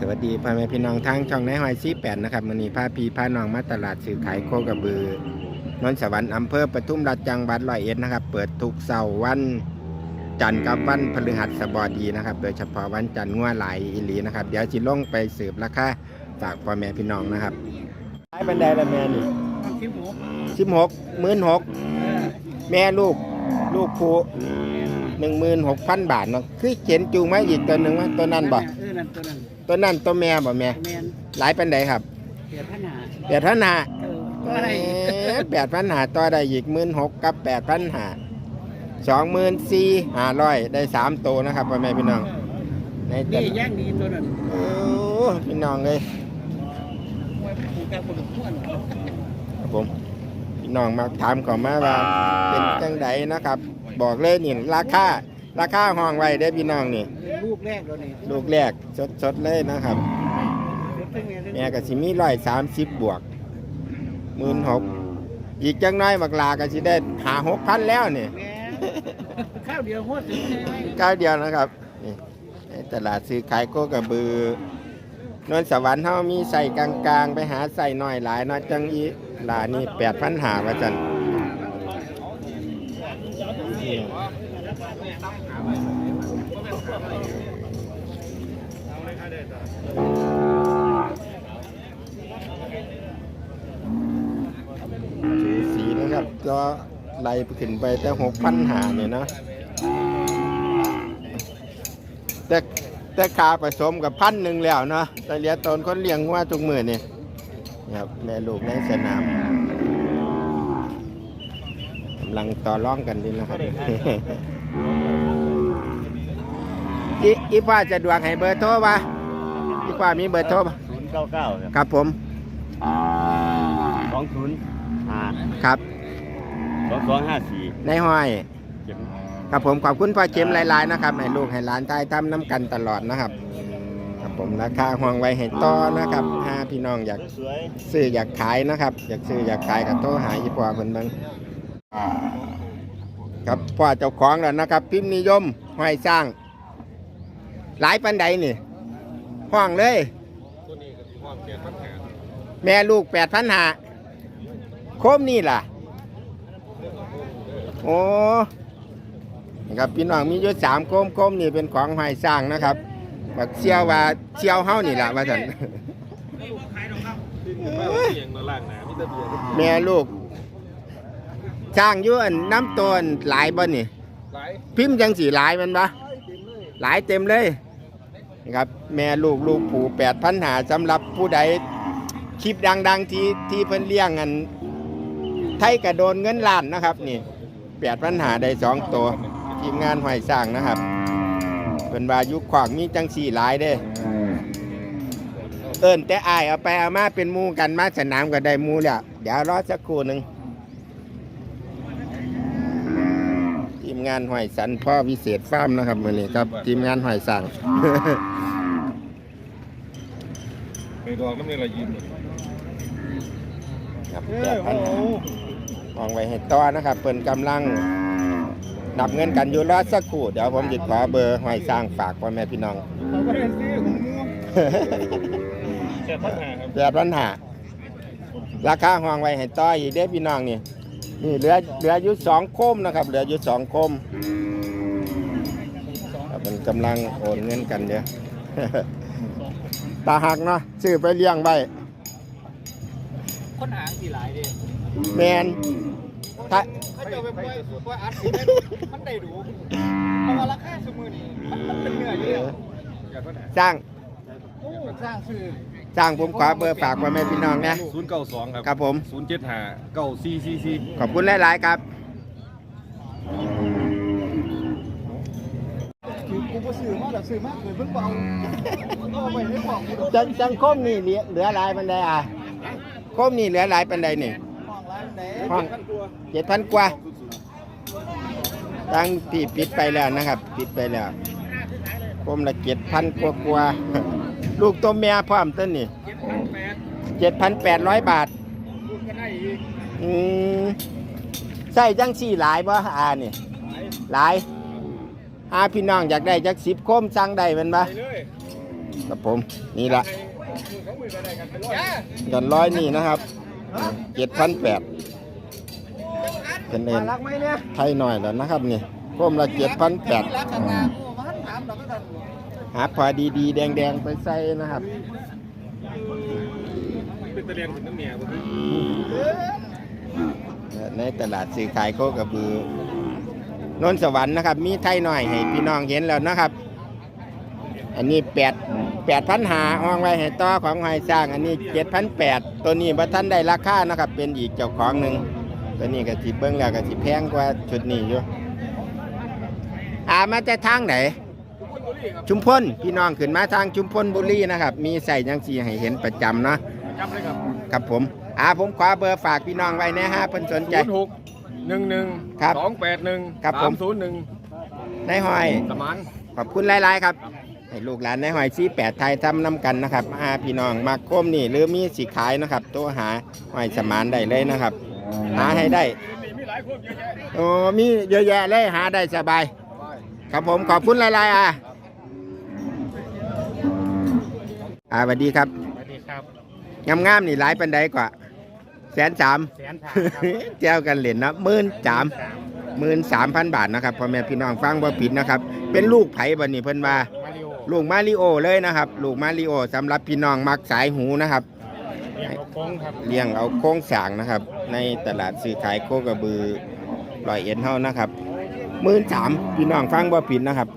สวัสดีพ่อแม่พี่น้องทั้งช่องในหอยซีแปดนะครับวันนี้พาพี่พาน้องมาตลาดสื่อขายโคกระบือนนท์สวรรค์อำเภอปทุมราชจังหวัดร้อยเอ็ดนะครับ เปิดทุกเสาร์วันจันทร์กับวันพฤหัสบดีนะครับ โดยเฉพาะวันจันทร์งัวหลายอีหลีนะครับ เดี๋ยวจิลงไปสืบราคาฝากพ่อแม่พี่น้องนะครับขายบันไดละแม่นี่ทำคลิปหมูสิบหกหมื่นหกแม่ลูกลูกผู้หนึ่งหมื่นหกพันบาทเนาะคือเขียนจูงมาอีกตัวหนึ่งว่าตัวนั้นบ่เออ นั่นตัวนั้นตัวนั้นตัวแม่บ่แม่แมนหลายปันใดครับเสียพันหาแปดพันหาเออก็อะไรแปดพันหาต่อได้อีกหมื่นหกกับแปดพันหาสองหมื่นสี่ห้าร้อยได้สามตัวนะครับพ่อแม่พี่น้องในแต่นี่ย่างดีตัวนั้นโอ้พี่น้องเลย ผูกกับคนม้วนครับผมพี่น้องมาถามเขอมาว่าเป็นจังไดนะครับ บอกเลยนี่ราคาราคาห้องไว้ได้อพี่น้องนี่ลู กแรกแล้วนี่ลูกแรกสดๆเลยนะครับ แม่ก็สิมีร้อยสามสิบบวกหมื่นหกอีกจังน้อยบักลาก็สิได้หาหกพันแล้วนี่ แม่ข้าวเดียวหัวถึงใช่ไหมก้าวเดียวนะครับนี่ในตลาดซื้อขายโคกระบือนนท์สวรรค์เฮามีใส่กลางๆ ไปหาใส่น้อยหลายเนาะจังอีหลานี่แปดพันหาว่าจัน สูสีนะครับก็ไล่ขึ้นไปแต่หกพันหาเนี่ยนะแต่แต่ขาผสมกับพันหนึ่งแล้วเนาะแต่เหลียตนคนเลี้ยงว่าทุกมือเนี่ยครับแม่ลูกในสนาม ลังต่อร้องกันดีนะครับ อีอีป้าจะดวงให้เบอร์โทรปะอีป้ามีเบอร์โทรปะศูนย์เก้าเก้าครับครับผมสองศูนย์ห้าครับสองสองห้าสี่ในห้อยเจ็ดครับผมขอบคุณพ่อเข็มหลายๆนะครับให้ลูกให้หลานใต้ทำน้ำกันตลอดนะครับครับผมราคาห่วงไว้ให้ต่อนะครับถ้าพี่น้องอยากสวยซื้ออยากขายนะครับ อยากซื้ออยากขายก็โทรหาอีพ่อเพิ่นเบิ่ง ครับพ่อเจ้าของแล้วนะครับ พิมพ์นิยมห้อยสร้าง หลายปันใดนี่ห้องเลย แม่ลูกแปดพันหาโคมนี่ล่ะ โอ้นะครับพี่น้องมีอยู่สามโคมโคมนี่เป็นของห้อยสร้างนะครับบักเชียวว่าเชียวเฮานี่ล่ะว่าซั่นแม่ลูก ช่างอยุ่อันน้ำตัวอันหลายบ่นี่พิมพ์จังสีหลายแมันปะหลายเต็มเลยนะครับแม่ลูกลูกผูแปดพันหาสำหรับผู้ใดคลิปดัง ๆ ที่ที่เพิ่นเลี้ยงอันไทยกระโดนเงินล้านนะครับ นี่แปดพันหาได้สองตัวทีมงานหอยสร้างนะครับเป็นว่ายุคขวางมีจังสี่หลายเด้ เอิ้นแต่อายเอาไปเอามาเป็นหมูกันมาสนามก็ได้หมูแล้วเดี๋ยวรอสักครู่หนึ่งทีม งานหอยสันพ่อวิเศษฟาร์มนะครับมือนี้ครับทีมงานหอยสั่ง ไปดอกน้ำนี่ละยิ้มครับแปดพันมองไว้ให้ต่อนะครับเปิ่นกำลังนับเงินกันอยู่รอสักครู่เดี๋ยวผมจะขอเบอร์หอยสร้างฝากพ่อแม่พี่น้อง เขาก็ได้ซื้อของงูแต่ปัญหาครับ แปดพันหาราคาห้องไว้ให้ต่ออีกเด้อพี่น้องนี่ นี่เหลือเหลืออยู่สองโคมนะครับ เหลืออยู่สองโคมครับมันกำลังโอนเงินกันเด้อตาหักเนาะซื้อไปเลี้ยงไว้คนหางกี่หลายดิแมนถ้าเขาจะไปปล่อยปล่อยอัดสิได้มันได้ดูเพราะว่าราคาสมือนี่มันมันเป็นเนื้ออยู่แล้วสร้าง โอ้สร้างซื้อ สร้างผมขอเบอร์ฝากไว้แม่พี่น้องนะ ศูนย์เก้าสองครับครับผม ศูนย์เจ็ดห้าเก้าสี่สี่สี่ ขอบคุณหลาย ๆ ครับคือกูบ่ซื้อมาแล้วซื้อมาเกิดเพิ่งเบาเอาไปให้บอกกูจังจังโคมนี่เหลือเหลือหลายปันใดอะโคมนี่เหลือหลายปันใดนี่ ห้องร้านไหนห้องเจ็ดพันกว่าตั้งที่ปิดไปแล้วนะครับ ปิดไปแล้วผมละเจ็ดพันกว่ากว่า ลูกตัวเมียพร้อมต้นนี่เจ็ดพันแปดเจ็ดพันแปดร้อยบาทพูดก็ได้อีกอืมใส่จังสี่หลายบ่อานี่หลายอาพี่น้องอยากได้จักสิบโคมสั่งได้แมันบ่ไปเลยครับผม นี่ละกันร้อยนี่นะครับเจ็ดพันแปดเป็นเอ็นรักไหมเนี่ยไทยหน่อยแล้วนะครับนี่ก้มละเจ็ดพันแปด รักข้างหน้าโอ้มันถามดอกก็ทัน หาพอดีๆ แดงๆ ไปใส่นะครับ เป็นตะเลียนถึงน้ำเมียบ่ในตลาดซื้อขายโคกระบือนนท์สวรรค์นะครับ มีไทยหน่อยให้พี่น้องเห็นแล้วนะครับ อันนี้แปดแปดพันหาห้องไว้ให้ต่อของหอยสร้าง อันนี้เจ็ดพันแปดตัวนี้บัท่านได้ราคานะครับ เป็นอีกเจ้าของหนึ่งตัวนี้ก็สิเบิ้งแล้วก็สิแพงกว่าชุดนี้อยู่อามาแต่ทางไหน ชุมพลพี่น้องขึ้นมาทางชุมพลบุรีนะครับ มีใส่ยังสีให้เห็นประจำเนาะจำเลยครับครับผมอาผมขอเบอร์ฝากพี่น้องไว้นะฮะเพิ่นสนใจศูนย์หกหนึ่งหนึ่งครับสองแปดหนึ่งครับผมสามศูนย์หนึ่งในายหอย สมาน ขอบคุณหลาย ๆ ครับ ให้ลูกหลานในหอยซีแปดไทยทำน้ำกันนะครับอาพี่น้องมาโค้มนี่หรือมีสีขายนะครับตัวหาหอยสมานได้เลยนะครับ หาให้ได้มีหลายคนเยอะแยะโอ้มีเยอะแยะเลยหาได้สบาย ครับผมขอบคุณหลาย ๆ อะ อ่าสวัสดีครับสวัสดีครับงามๆนี่หลายปันใดกว่าแสนสามแสนทางครับเจ้ากันเหรียญนะหมื่นสามหมื่นสามพันบาทนะครับพ่อแม่พี่น้องฟังบ่ผิดนะครับ เป็นลูกไผ่บันนี้เพิ่นมามาริโอลูกมาริโอเลยนะครับลูกมาริโอสำหรับพี่น้องมักสายหูนะครับเรียกโค้งครับเลี้ยงเอาโค้งสร้างนะครับ ในตลาดซื้อขายโคกระบือลอยเอ็นเฮานะครับหมื่นสามพี่น้องฟังบ่ผิดนะครับ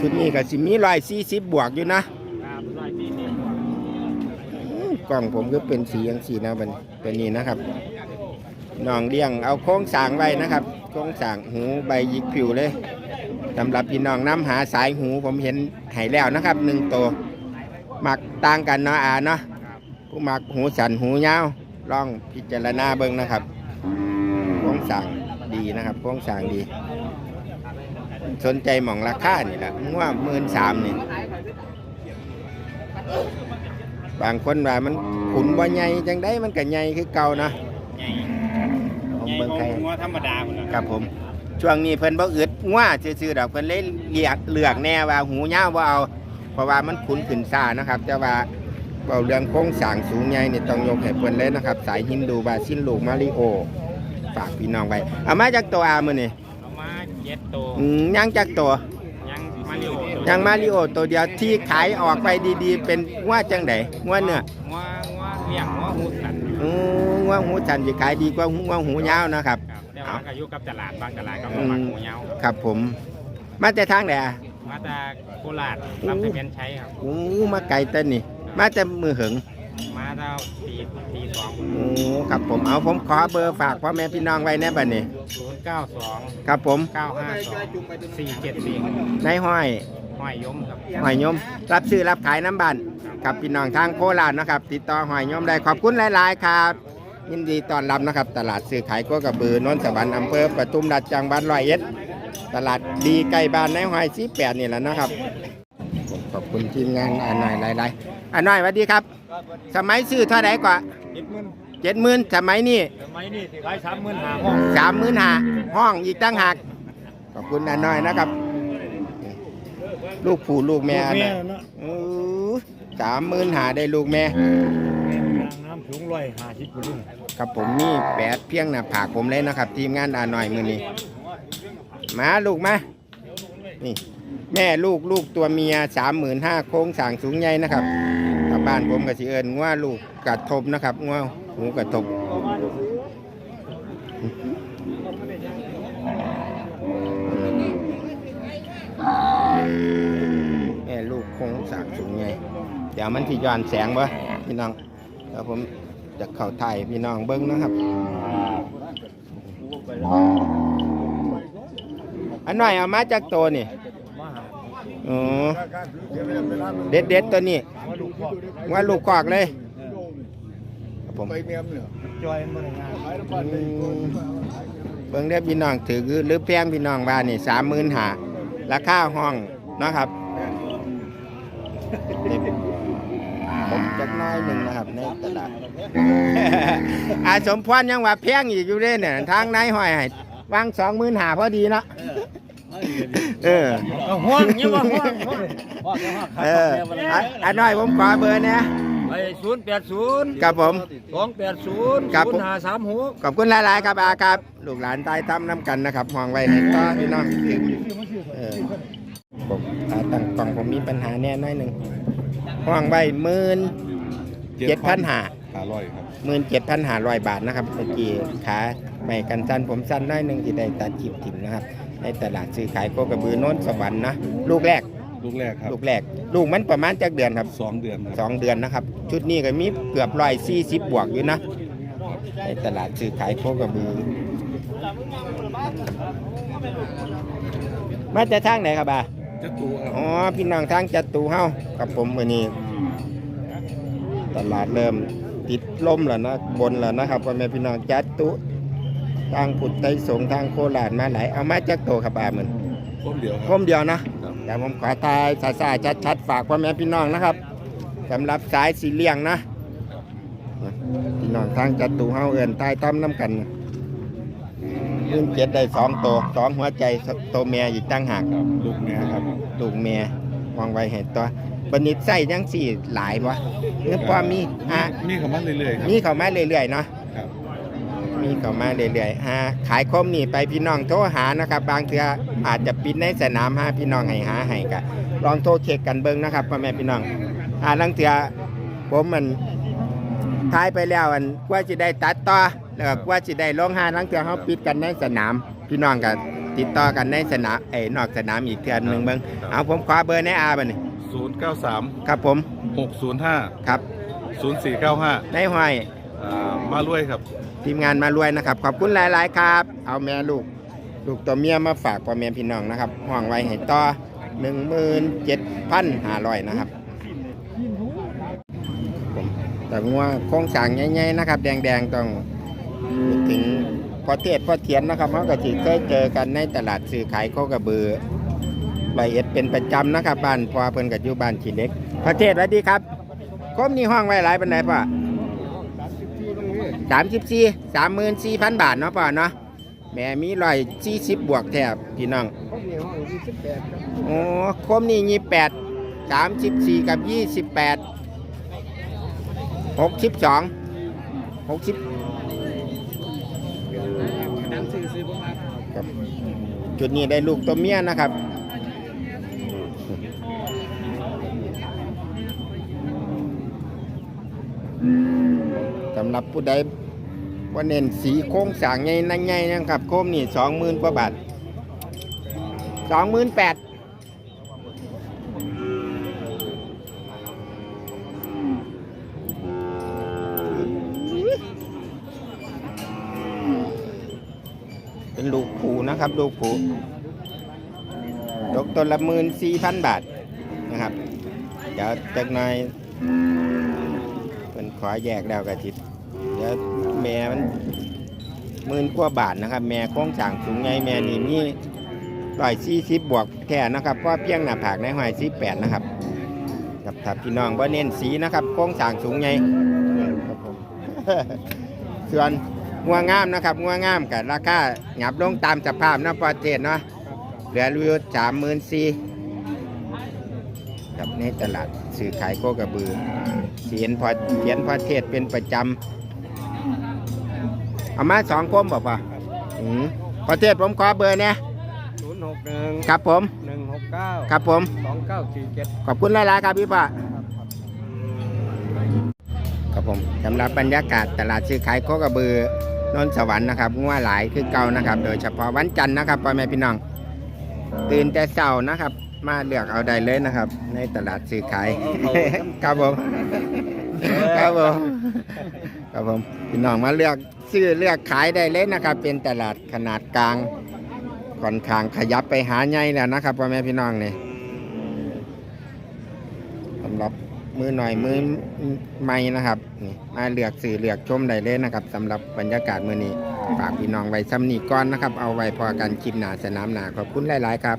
ชุดนี้ก็สิมีร้อยสี่สิบบวกอยู่นะครับร้อยสี่สิบอืมกล่องผมก็เป็นสีอย่างสีนะมันเป็นนี่นะครับน้องเลี้ยงเอาโค้งสร้างไว้นะครับ โค้งสร้างหูใบหยิกผิวเลยสำหรับพี่น้องน้ำหาสายหูผมเห็นใหายแล้วนะครับหนึ่งตัวมักต่างกันเนาะอาเนาะผู้มักหูสันหูยาวลองพิจารณาเบิ่งนะครับโค้งสร้างดีนะครับโค้งสร้างดี สนใจหม่องราคานี่แหละว่าหมื่นสามนี่บางคนว่ามันขุนบ่ใหญ่จังได้มันก็ใหญ่คือเก่านะใหญ่ของใหญ่เบิ่งของไทยงัวธรรมดาหมดแล้วครับผม ช่วงนี้เพิ่นบ่อึดง่วซื่อๆดอกเพิ่นเลยเลียกเลือกแน่ว่าหูยาวบ่เอา เพราะว่ามันขุนขึ้นซ่านะครับ แต่ว่าเว้าเรื่องโครงสร้างสูงใหญ่นี่ต้องยกให้เพิ่นเลยนะครับ สายฮินดูบาซินลูกมาริโอ ฝากพี่น้องไว้เอามาจากตัวอามื้อนี่ เอามาเจ็ดตัวอืมยังจากตัว ยังมาริโอตัวยังมาริโอตัวเดียวที่ขายออกไปดีๆ เป็นง่วจังไดง่วเนื้องัวงัวเลี้ยงงัวหูสันอือง่วหูจันทร์สิขายดีกว่าง่วหูยาวนะครับ ครับแต่ว่าก็อยู่กับตลาดบางตลาดก็อืมามมักหมูเหยาครับผม มาแต่ทางไหนอะ มาจากโคราชลำตะเพียนใช้ครับโอ้มาไกลเต้นนี่ มาแต่มือหึง มาเท่าปีปีสองโอ้ครับผมเอาผมขอเบอร์ฝากพ่อแม่พี่น้องไว้แน่บัดนี้ศูนย์เก้าสองครับผมเก้าห้าสองสี่เจ็ดสี่นายห้อยห้อยยมครับหอยยม รับซื้อรับขายน้ำบันกับพี่น้องทางโคราชนะครับ ติดต่อหอยยมได้ขอบคุณหลายๆครับยินดีต้อนรับนะครับ ตลาดซื้อขายกัวกระบือนนท์สวรรค์อำเภอปทุมราชจังหวัดร้อยเอ็ดตลาดดีใกล้บ้านนายห้อยสีแปดนี่แหละนะครับข อบคุณทีมงานอันหน่อยหลายๆอันหน่อยสวัสดีครับ สมัยซื้อเท่าไหร่กว่าเจ็ดหมื่นเจ็ดหมื่นสมัยนี้สมัยนี้สิขายสามหมื่นห้าห้องสามหมื่นหาห้องอีกตั้งหากขอบคุณอันหน่อยนะครับ ลูกผู้ลูกแม่แม่นะเนาะสามหมื่นหาได้ลูกแม่น้ำสูงร้อยห้าสิบกุลุงครับผมนี่แปดเพียงหน้าผากผมเลยนะครับ ทีมงานอันหน่อยมือนี้มาลูกมานี่ แม่ลูกลูกตัวเมียสามหมื่นห้าโค้งสางสูงใหญ่นะครับถ้าบ้านผมก็สิเอิญว่าลูกกระทบนะครับว่าหูกระทบแม่ลูกโค้งสางสูงใหญ่เดี๋ยวมันที่ย้อนแสงบ่พี่น้องเดี๋ยวผมจะเข้าถ่ายพี่น้องเบิ้งนะครับอันหน่อยเอามาจากตัวนี่ อ๋อเด็ดเด็ดๆตัวนี้ว่าลูกพ่อว่าลูกกอกเลยครับผมไปเมียมเนี่ยจอยมันงานขายน้ำอืมันเลยมเบิ้งเด้อพี่น้องถือหรือแพงพี่น้องบ้านนี่สามหมื่นหาราคาห้องนะครับนี่ผมจักหน้อยหนึ่งนะครับในตลาดอาสมพรยังว่าแพงอีกอยู่เลยเนี่ยทางนายห้อยให้วางสองหมื่นหาพอดีเนาะมัน เออห่วงยังว่าห่วงห่วงห่วงห่วงเอออันน้อยผมขอเบอร์นะไปศูนย์แปดศูนย์กับผมสองแปดศูนย์ครับศูผมนย์หาสามหกขอบคุณหลายๆครับอาครับลูกหลานใต้ถ้ำน้ำกันนะครับห่วงไว้ให้ต่อพี่น้องผมขาตั้งกล่องผมมีปัญหาแน่น้อยหนึ่งห่วงไว้หมื่นเจ็ดพันหาอร่อยครับหมื่นเจ็ดพันหาร้อยบาทนะครับเมื่อกี้ขาไม่กันสั้นผมสั้นน้อยหนึ่งที่ได้ตัดจิบถิ่มนะครับ ในตลาดซื้อขายโคกระบือโน้นสวรรค์นะลูกแรกลูกแรกครับลูกแรก ลูกมันประมาณจักเดือนครับสองเดือนครับสองเดือนนะครับ ชุดนี้ก็มีเกือบร้อยสี่สิบบวกอยู่นะในตลาดซื้อขายโคกระบือ มาจากทางไหนครับอะจะตัวครับอ๋อพี่น้องทางจัตุเฮากับผมวันนี้ ตลาดเริ่มติดลมแล้วนะบนแล้วนะครับพ่อแม่พี่น้องจัตุ ทางผุดไตรสงฆ์ทางโคราชมาหลายเอามาจากโตครับอาเหมือนต้มเดียวคครับมเดียวนะครับแต่ผมขอตายซาซาชัดชัดๆฝากพ่อแม่พี่น้องนะครับสำหรับสายสีเลี่ยงนะพี่น้องทางจัตุเฮาเอื่นใต้ต้อมน้ำกันยื่นเจ็ดได้สองโตวสองหัวใจโตวแม่อีกตั้งหากครับลูกเนี้ยครับลูกเมียวางไว้เห็นตัวบันนี้ใส่ยังสี่หลายวะหรือพอมีฮะมีคำว่าเรื่อยๆครับมีเข้ามาเรื่อยๆเนาะครับ มีเข้ามาเรื่อยๆฮะขายคมนี่ไปพี่น้องโทรหานะครับ บางเทื่ออาจจะปิดในสนามหาพี่น้องให้หาให้กะลองโทรเช็คกันเบิ่งนะครับพ่อแม่พี่น้องอ่าลังเทื่อผมมันทายไปแล้วอันกว่าจะได้ตัดต่อแล้วก็กว่าจะได้ลงหาลังเทื่อเขาปิดกันในสนามพี่น้องก็ติดต่อกันในสนามเอ้ยนอกสนามอีกเทื่อหนึงเบิ่งเอาผมขอเบอร์ในอาบัดนี้ศูนย์เก้าสามครับผมหกศูนย์ห้าครับศูนย์สี่เก้าห้าในห้อย มาลุยครับ ทีมงานมารวยนะครับ ขอบคุณหลาย ๆ ครับ เอาแม่ลูก ลูกตัวเมียมาฝากพ่อแม่พี่น้องนะครับห้องไว้ให้ต่อ17,500นะครับผมแต่งัวโครงสร้างใหญ่ๆนะครับ แดง ๆ ต้องถึงพอเทศพอเทียนนะครับเขาก็สิเคยเจอกันในตลาดซื้อขายโคกระบือรายเอ็ดเป็นประจำนะครับบ้านพอเพิ่นกับอยู่บ้านขีเล็กพระเทศสวัสดีครับคมนี่ห้องไว้หลายเป็นไหนป่ะ สามสิบสี่สามหมื่นสี่พันบาทเนาะป่อเนาะแม่มีร้อยสี่สิบบวกแทบพี่น้องโอ้คมนี่ยี่แปดสามสิบสี่กับยี่สิบแปดหกสิบสองหกสิบครับจุดนี้ได้ลูกตัวเมียนะครับ สำหรับผู้ใดว่าเน้นสีโค้งสางใหญ่นั่งใหญ่นะครับโคมนี่สองหมื่นกว่าบาทสองหมื่นแปดเป็นลูกผูนะครับ ลูกผูตกต้นละหมื่นสี่พันบาทนะครับ เดี๋ยวจากน่อยเป็น ขอแยกแล้วกะจิตเดี๋ยวแม่มันหมื่นกว่าบาทนะครับ แม่โค้งสางสูงไงแม่นี่มีร้อยสี่สิบบวกแค่นะครับเพราะเพียงหน้าผากในหอยสี่แปดนะครับกับถ้าพี่น้องว่าเน้นสีนะครับโค้งสางสูงไงส่วนงัวงามนะครับงัวงามกับราคาหยับลงตามสภาพนะประเทศเนาะเหลือรูสามหมื่นสี่ กับในตลาดซื้อขายโคกระบือเขียนพอเขียนพอเทศเป็นประจำเอามาสองคมบอกป่ะอืมพอเทศผมขอเบอร์เนี่ยศูนย์หกหนึ่งครับผมหนึ่งหกเก้าครับผมสองเก้าสี่เจ็ดขอบคุณหลายๆครับพี่ป้าครับผมสำหรับบรรยากาศตลาดซื้อขายโคกระบือนนท์สวรรค์นะครับงัวหลายคือเก่านะครับ โดยเฉพาะวันจันทร์นะครับพ่อแม่พี่น้องตื่นแต่เช้านะครับ มาเลือกเอาได้เลยนะครับ ในตลาดซื้อขายครับผมครับผมครับผมพี่น้องมาเลือกซื้อเลือกขายได้เลยนะครับ เป็นตลาดขนาดกลางค่อนข้างขยับไปหาใหญ่แล้วนะครับพ่อแม่พี่น้องเนี่ยสำหรับมือหน่อยมือใหม่นะครับนี่มาเลือกสื่อเลือกชมได้เลยนะครับสำหรับบรรยากาศมื้อนี้ฝากพี่น้องไว้ซ้ำนี้ก่อนนะครับ เอาไว้พอกันคลิปหนาสนามหนาขอบคุณหลาย ๆ ครับ